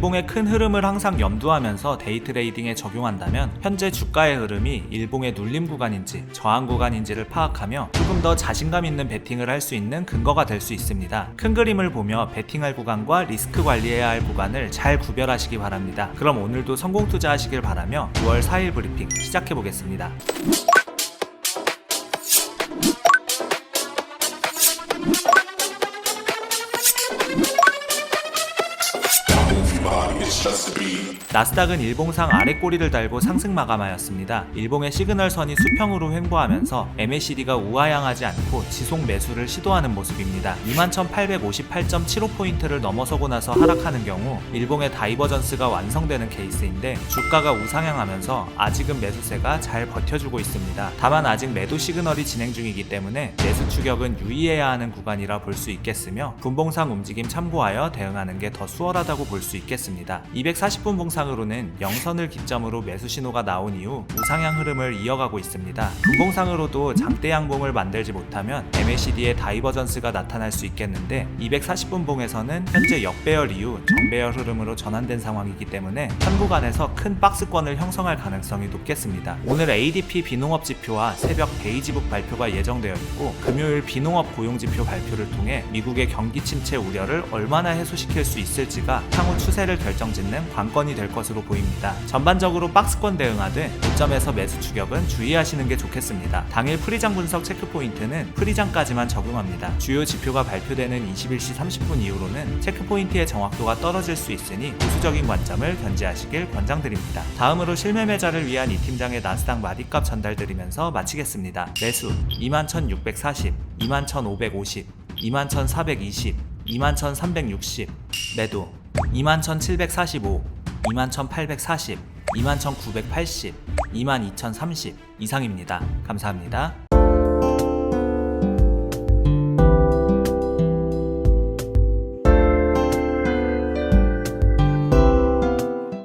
일봉의 큰 흐름을 항상 염두하면서 데이 트레이딩에 적용한다면 현재 주가의 흐름이 일봉의 눌림 구간인지 저항 구간인지를 파악하며 조금 더 자신감 있는 베팅을 할 수 있는 근거가 될 수 있습니다. 큰 그림을 보며 베팅할 구간과 리스크 관리해야 할 구간을 잘 구별하시기 바랍니다. 그럼 오늘도 성공 투자하시길 바라며 6월 4일 브리핑 시작해 보겠습니다. 나스닥은 일봉상 아래 꼬리를 달고 상승 마감하였습니다. 일봉의 시그널 선이 수평으로 횡보하면서 MACD가 우하향하지 않고 지속 매수를 시도하는 모습입니다. 21,858.75포인트를 넘어서고 나서 하락하는 경우 일봉의 다이버전스가 완성되는 케이스인데 주가가 우상향하면서 아직은 매수세가 잘 버텨주고 있습니다. 다만 아직 매도 시그널이 진행 중이기 때문에 매수 추격은 유의해야 하는 구간이라 볼 수 있겠으며 분봉상 움직임 참고하여 대응하는 게 더 수월하다고 볼 수 있겠습니다. 240분 봉상으로는 영선을 기점으로 매수 신호가 나온 이후 우상향 흐름을 이어가고 있습니다. 분봉상으로도 장대 양봉을 만들지 못하면 MACD의 다이버전스가 나타날 수 있겠는데 240분 봉에서는 현재 역배열 이후 정배열 흐름으로 전환된 상황이기 때문에 현 구간에서 큰 박스권을 형성할 가능성이 높겠습니다. 오늘 ADP 비농업 지표와 새벽 베이지북 발표가 예정되어 있고 금요일 비농업 고용 지표 발표를 통해 미국의 경기 침체 우려를 얼마나 해소시킬 수 있을지가 향후 추세를 결정 짓는 관건이 될 것으로 보입니다. 전반적으로 박스권 대응하되 고점에서 매수 추격은 주의하시는 게 좋겠습니다. 당일 프리장 분석 체크 포인트는 프리장까지만 적용합니다. 주요 지표가 발표되는 21시 30분 이후로는 체크 포인트의 정확도가 떨어질 수 있으니 보수적인 관점을 견지하시길 권장드립니다. 다음으로 실매 매자를 위한 이 팀장의 나스닥 마디값 전달드리면서 마치겠습니다. 매수 21,640, 21,550, 21,420, 21,360 매도 21,745, 21,840, 21,980, 22,030 이상입니다. 감사합니다.